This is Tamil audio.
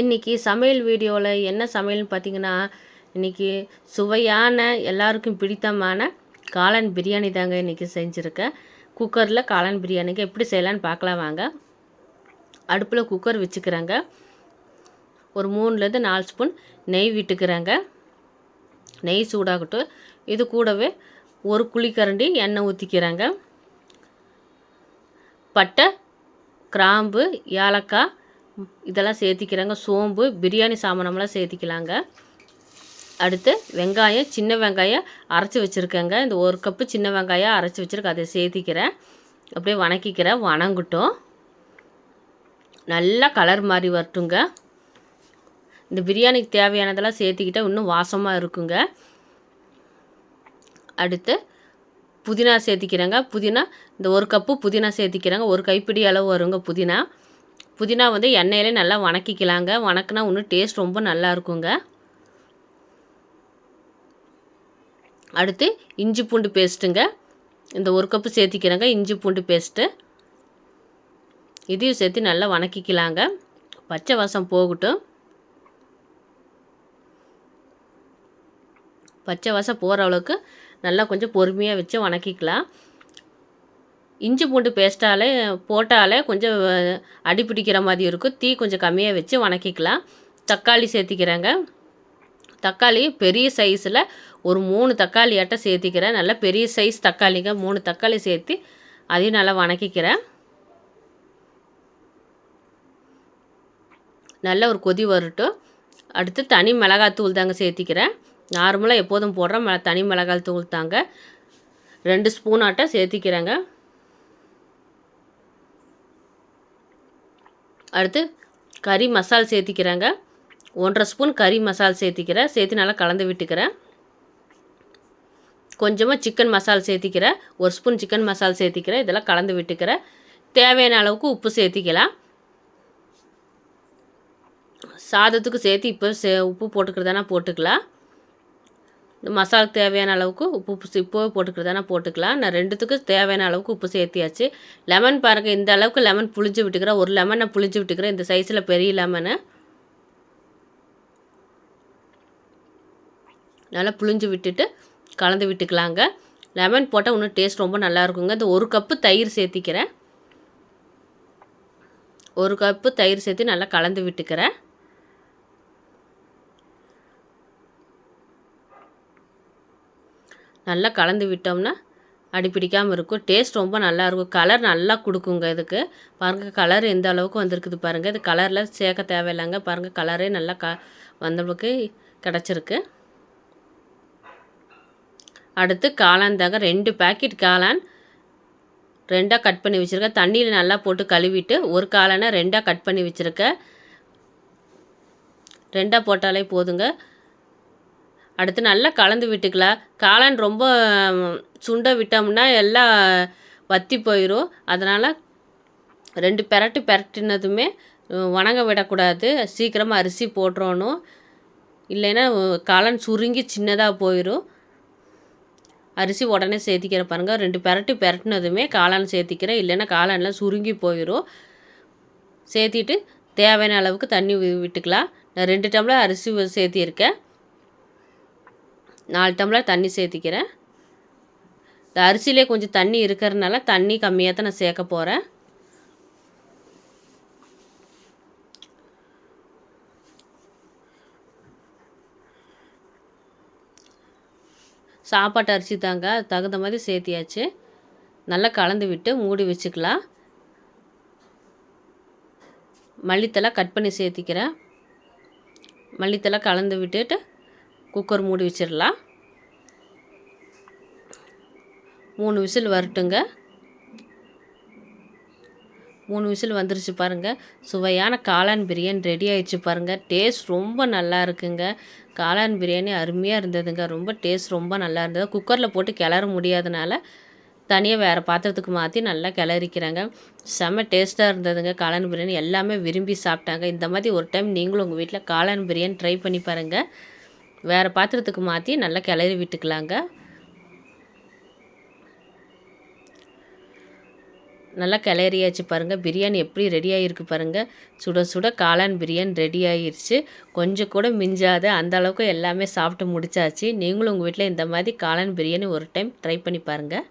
இன்றைக்கி சமையல் வீடியோவில் என்ன சமையல்னு பார்த்தீங்கன்னா இன்றைக்கி சுவையான எல்லாருக்கும் பிடித்தமான காளான் பிரியாணி தாங்க இன்றைக்கி செஞ்சுருக்கேன். குக்கரில் காளான் பிரியாணிக்கு எப்படி செய்யலான்னு பார்க்கலாம் வாங்க. அடுப்பில் குக்கர் வச்சுக்கிறாங்க. ஒரு மூணுலேருந்து நாலு ஸ்பூன் நெய் விட்டுக்கிறாங்க. நெய் சூடாகட்டும். இது கூடவே ஒரு குழிக்கரண்டி எண்ணெய் ஊற்றிக்கிறாங்க பட்டை கிராம்பு ஏலக்காய் இதெல்லாம் சேர்த்திக்கிறாங்க. சோம்பு பிரியாணி சாமானமெல்லாம் சேர்த்திக்கலாங்க. அடுத்து வெங்காயம் சின்ன வெங்காயம் அரைச்சி வச்சுருக்கேங்க. இந்த ஒரு கப்பு சின்ன வெங்காயம் அரைச்சி வச்சுருக்கேன். அதை சேர்த்திக்கிறேன். அப்படியே வணக்கிக்கிறேன். வணங்கட்டும். நல்லா கலர் மாதிரி வரட்டுங்க. இந்த பிரியாணிக்கு தேவையானதெல்லாம் சேர்த்திக்கிட்டால் இன்னும் வாசமாக இருக்குங்க. அடுத்து புதினா சேர்த்திக்கிறேங்க. புதினா இந்த ஒரு கப்பு புதினா சேர்த்திக்கிறேங்க. ஒரு கைப்பிடி அளவு வருங்க புதினா. புதினா வந்து எண்ணெயிலே நல்லா வணக்கிக்கலாங்க. வணக்கினா இன்னும் டேஸ்ட் ரொம்ப நல்லா இருக்குங்க. அடுத்து இஞ்சி பூண்டு பேஸ்ட்டுங்க இந்த ஒரு கப்பு சேர்த்திக்கிறேங்க இஞ்சி பூண்டு பேஸ்ட்டு இதையும் சேர்த்து நல்லா வணக்கிக்கலாங்க. பச்சை வாசம் போகட்டும். பச்சை வாசம் போகிற அளவுக்கு நல்லா கொஞ்சம் பொறுமையாக வச்சு வணக்கிக்கலாம். இஞ்சி பூண்டு பேஸ்ட்டாலே போட்டாலே கொஞ்சம் அடி பிடிக்கிற மாதிரி இருக்கும். தீ கொஞ்சம் கம்மியாக வச்சு வணக்கிக்கலாம். தக்காளி சேர்த்திக்கிறேங்க. தக்காளி பெரிய சைஸில் ஒரு மூணு தக்காளி அட்டை சேர்த்திக்கிறேன். நல்லா பெரிய சைஸ் தக்காளிங்க. மூணு தக்காளி சேர்த்து அதையும் நல்லா வணக்கிக்கிறேன். நல்ல ஒரு கொதி வரட்டும். அடுத்து தனி மிளகாத்தூள் தாங்க சேர்த்திக்கிறேன். நார்மலாக எப்போதும் போடுற தனி மிளகாய் தூள் தாங்க. ரெண்டு ஸ்பூன் ஆட்ட சேர்த்திக்கிறேங்க. அடுத்து கறி மசால் சேர்த்திக்கிறேங்க. ஒன்றரை ஸ்பூன் கறி மசால் சேர்த்திக்கிறேன். சேர்த்து நல்லா கலந்து விட்டுக்கிறேன். கொஞ்சமாக சிக்கன் மசால் சேர்த்திக்கிறேன். ஒரு ஸ்பூன் சிக்கன் மசால் சேர்த்திக்கிறேன். இதெல்லாம் கலந்து விட்டுக்கிறேன். தேவையான அளவுக்கு உப்பு சேர்த்திக்கலாம். சாதத்துக்கு சேர்த்து இப்போ சே உப்பு போட்டுக்கிறதானா போட்டுக்கலாம். மசாலுக்கு தேவையான அளவுக்கு உப்பு இப்போவே போட்டுக்கிறதானா போட்டுக்கலாம். நான் ரெண்டுத்துக்கும் தேவையான அளவுக்கு உப்பு சேர்த்தியாச்சு. லெமன் பாருங்கள் இந்த அளவுக்கு லெமன் புளிஞ்சு விட்டுக்கிறேன். ஒரு லெமனை புளிஞ்சு விட்டுக்கிறேன். இந்த சைஸில் பெரிய லெமனை நல்லா புளிஞ்சு விட்டுட்டு கலந்து விட்டுக்கலாங்க. லெமன் போட்டால் இன்னும் டேஸ்ட் ரொம்ப நல்லா இருக்குங்க. இந்த ஒரு கப்பு தயிர் சேர்த்திக்கிறேன். ஒரு கப்பு தயிர் சேர்த்து நல்லா கலந்து விட்டுக்கிறேன். நல்லா கலந்து விட்டோம்னா அடிப்பிடிக்காமல் இருக்கும். டேஸ்ட் ரொம்ப நல்லாயிருக்கும் கலர் நல்லா கொடுக்குங்க இதுக்கு. பாருங்கள் கலர் எந்த அளவுக்கு வந்திருக்குது பாருங்கள் இது கலரில் சேர்க்க தேவையில்லைங்க. பாருங்கள் கலரே நல்லா க வந்தளவுக்கு கிடச்சிருக்கு. அடுத்து காளான் தாங்க. ரெண்டு பேக்கெட் காளான் ரெண்டாக கட் பண்ணி வச்சுருக்கேன். தண்ணியில் நல்லா போட்டு கழுவிட்டு ஒரு காளானை ரெண்டாக கட் பண்ணி வச்சுருக்கேன். ரெண்டாக போட்டாலே போதுங்க. அடுத்து நல்லா கலந்து விட்டுக்கலாம் காளான் ரொம்ப சுண்ட விட்டோம்னா எல்லாம் வற்றி போயிடும் அதனால் ரெண்டு பெரட்டு பெரட்டினதுமே வணங்க விடக்கூடாது. சீக்கிரமாக அரிசி போட்டுறணும். இல்லைன்னா காளான் சுருங்கி சின்னதாக போயிடும் அரிசி உடனே சேர்த்திக்கிற பாருங்கள் ரெண்டு பெரட்டு பெரட்டினதுமே காளான் சேர்த்திக்கிறேன் இல்லைன்னா காளான்லாம் சுருங்கி போயிடும் சேர்த்திட்டு தேவையான அளவுக்கு தண்ணி விட்டுக்கலாம். நான் ரெண்டு டம்ளர் அரிசி சேர்த்திருக்கேன் நாலு டம்ளர் தண்ணி சேர்த்திக்கிறேன். இந்த அரிசியிலே கொஞ்சம் தண்ணி இருக்கிறதுனால தண்ணி கம்மியாக தான் நான் சேர்க்க போகிறேன் சாப்பாட்டு அரிசி தாங்க தகுந்த மாதிரி சேர்த்தியாச்சு. நல்லா கலந்து விட்டு மூடி வச்சுக்கலாம். மல்லித்தலை கட் பண்ணி சேர்த்திக்கிறேன். மல்லித்தலை கலந்து விட்டுட்டு குக்கர் மூடி வச்சிடலாம். மூணு விசில் வரட்டுங்க. மூணு விசில் வந்துருச்சு பாருங்கள் சுவையான காளான் பிரியாணி ரெடி ஆயிடுச்சு பாருங்கள் டேஸ்ட் ரொம்ப நல்லா இருக்குங்க. காளான் பிரியாணி அருமையாக இருந்ததுங்க. ரொம்ப டேஸ்ட் ரொம்ப நல்லா இருந்தது. குக்கரில் போட்டு கிளற முடியாதனால தனியாக வேறு பாத்திரத்துக்கு மாற்றி நல்லா கிளறிக்கிறாங்க. செம்ம டேஸ்ட்டாக இருந்ததுங்க காளான் பிரியாணி. எல்லாமே விரும்பி சாப்பிட்டாங்க. இந்த மாதிரி ஒரு டைம் நீங்களும் உங்கள் வீட்டில் காளான் பிரியாணி ட்ரை பண்ணி பாருங்கள் வேறு பாத்திரத்துக்கு மாற்றி நல்லா கிளறி விட்டுக்கலாங்க. நல்லா கிளறியாச்சு பாருங்கள் பிரியாணி எப்படி ரெடி ஆகிருக்கு பாருங்கள் சுட சுட காளான் பிரியாணி ரெடி ஆகிருச்சு கொஞ்சம் கூட மிஞ்சாது அந்த அளவுக்கு எல்லாமே சாப்பிட்டு முடிச்சாச்சு. நீங்களும் உங்கள் வீட்டில் இந்த மாதிரி காளான் பிரியாணி ஒரு டைம் ட்ரை பண்ணி பாருங்கள்